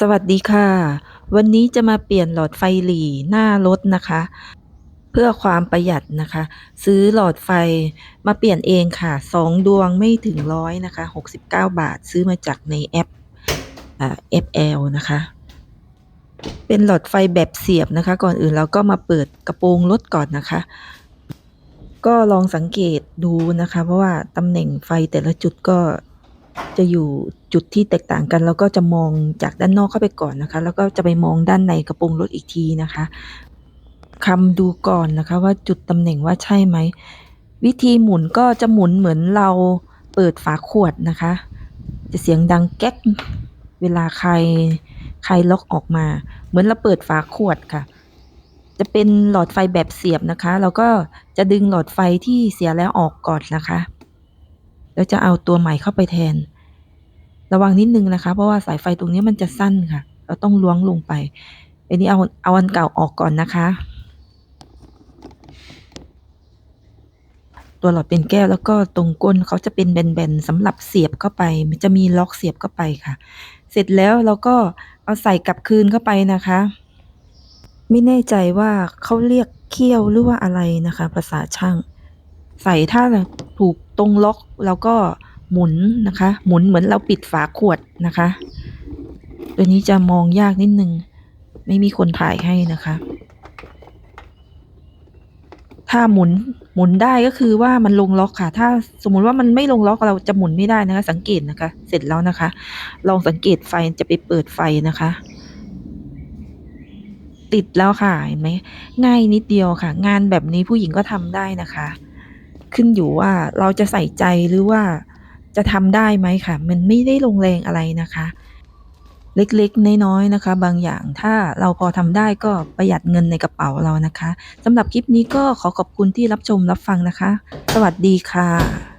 สวัสดีค่ะ วันนี้จะมาเปลี่ยนหลอดไฟหรี่หน้ารถนะคะ เพื่อความประหยัดนะคะ ซื้อหลอดไฟมาเปลี่ยนเองค่ะสองดวงไม่ถึงร้อยนะคะ 69 บาทซื้อมาจากในแอปอ่า FL นะคะ เป็นหลอดไฟแบบเสียบนะคะ ก่อนอื่นเราก็มาเปิดกระโปรงรถก่อนนะคะ ก็ลองสังเกตดูนะคะ เพราะว่าตำแหน่งไฟแต่ละจุดก็ จะอยู่จุดที่แตกต่างกัน แล้วก็จะมองจากด้านนอกเข้าไปก่อนนะคะ แล้วก็จะไปมองด้านในกระโปรงรถอีกทีนะคะคำดูก่อนนะคะว่าจุดตำแหน่งว่าใช่ไหม วิธีหมุนก็จะหมุนเหมือนเราเปิดฝาขวดนะคะ จะเสียงดังแก๊กเวลาใครใครล็อกออกมา เหมือนเราเปิดฝาขวดค่ะ จะเป็นหลอดไฟแบบเสียบนะคะ เราก็จะดึงหลอดไฟที่เสียแล้วออกก่อนนะคะ แล้วจะเอาตัวใหม่เข้าไปแทน ระวังนิดนึงนะคะ เพราะว่าสายไฟตรงนี้มันจะสั้นค่ะ เราต้องล้วงลงไปอันนี้เอาเอาอันเก่าออกก่อนนะคะ ตัวหลอดเป็นแก้วแล้วก็ตรงก้นเขาจะเป็นแบนๆสำหรับเสียบเข้าไป มันจะมีล็อกเสียบเข้าไปค่ะ เสร็จแล้วเราก็เอาใส่กลับคืนเข้าไปนะคะ ไม่แน่ใจว่าเขาเรียกเคี่ยวหรือว่าอะไรนะคะ ภาษาช่าง ใส่ถ้า ตรงล็อกเราก็หมุนนะคะ หมุนเหมือนเราปิดฝาขวดนะคะ ตัวนี้จะมองยากนิดนึง ไม่มีคนถ่ายให้นะคะ ถ้าหมุนหมุนได้ก็คือว่ามันลงล็อกค่ะ ถ้าสมมุติว่ามันไม่ลงล็อกเราจะหมุนไม่ได้นะคะ สังเกตนะคะ เสร็จแล้วนะคะ ลองสังเกตไฟจะไปเปิดไฟนะคะ ติดแล้วค่ะเห็นไหมง่ายนิดเดียวค่ะ งานแบบนี้ผู้หญิงก็ทำได้นะคะ ขึ้นอยู่ว่าเราจะใส่ใจหรือว่าจะทำได้ไหมค่ะ มันไม่ได้ลงแรงอะไรนะคะ เล็กๆ น้อยๆนะคะ บางอย่างถ้าเราพอทำได้ก็ประหยัดเงินในกระเป๋าเรานะคะสำหรับคลิปนี้ก็ขอขอบคุณที่รับชมรับฟังนะคะ สวัสดีค่ะ